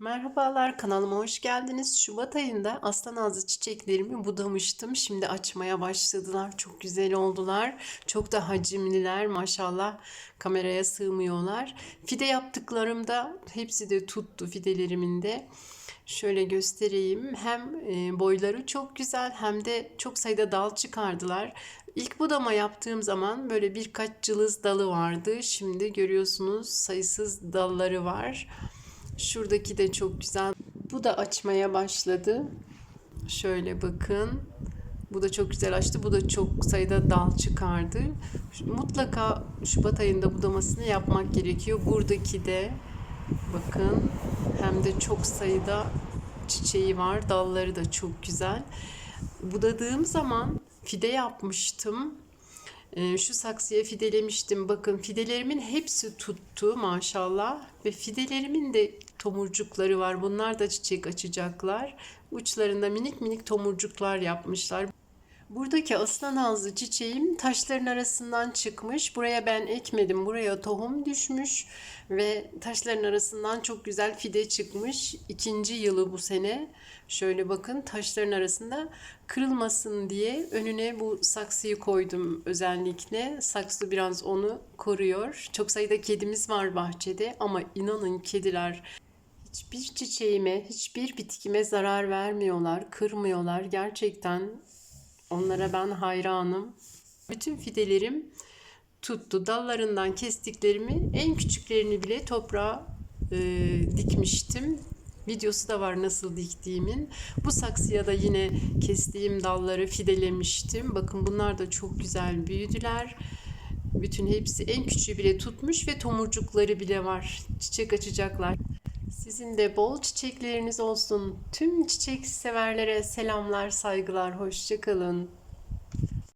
Merhabalar kanalıma hoş geldiniz. Şubat ayında aslan ağzı çiçeklerimi budamıştım. Şimdi açmaya başladılar. Çok güzel oldular. Çok da hacimliler maşallah. Kameraya sığmıyorlar. Fide yaptıklarımda hepsi de tuttu fidelerimin de. Şöyle göstereyim. Hem e, boyları çok güzel hem de çok sayıda dal çıkardılar. İlk budama yaptığım zaman böyle birkaç cılız dalı vardı. Şimdi görüyorsunuz sayısız dalları var. Şuradaki de çok güzel. Bu da açmaya başladı. Şöyle bakın. Bu da çok güzel açtı. Bu da çok sayıda dal çıkardı. Mutlaka Şubat ayında budamasını yapmak gerekiyor. Buradaki de bakın hem de çok sayıda çiçeği var. Dalları da çok güzel. Budadığım zaman fide yapmıştım. Ee, şu saksıya fidelemiştim. Bakın fidelerimin hepsi tuttu maşallah. Ve fidelerimin de tomurcukları var. Bunlar da çiçek açacaklar. Uçlarında minik minik tomurcuklar yapmışlar. Buradaki aslan ağzı çiçeğim taşların arasından çıkmış. Buraya ben ekmedim. Buraya tohum düşmüş ve taşların arasından çok güzel fide çıkmış. İkinci yılı bu sene. Şöyle bakın taşların arasında kırılmasın diye önüne bu saksıyı koydum özellikle. Saksı biraz onu koruyor. Çok sayıda kedimiz var bahçede ama inanın kediler hiçbir çiçeğime, hiçbir bitkime zarar vermiyorlar, kırmıyorlar. Gerçekten Onlara ben hayranım. Bütün fidelerim tuttu. Dallarından kestiklerimi en küçüklerini bile toprağa e, dikmiştim. Videosu da var nasıl diktiğimin. Bu saksıya da yine kestiğim dalları fidelemiştim. Bakın bunlar da çok güzel büyüdüler. Bütün hepsi en küçüğü bile tutmuş ve tomurcukları bile var. Çiçek açacaklar. Sizin de bol çiçekleriniz olsun. Tüm çiçek severlere selamlar, saygılar, hoşçakalın.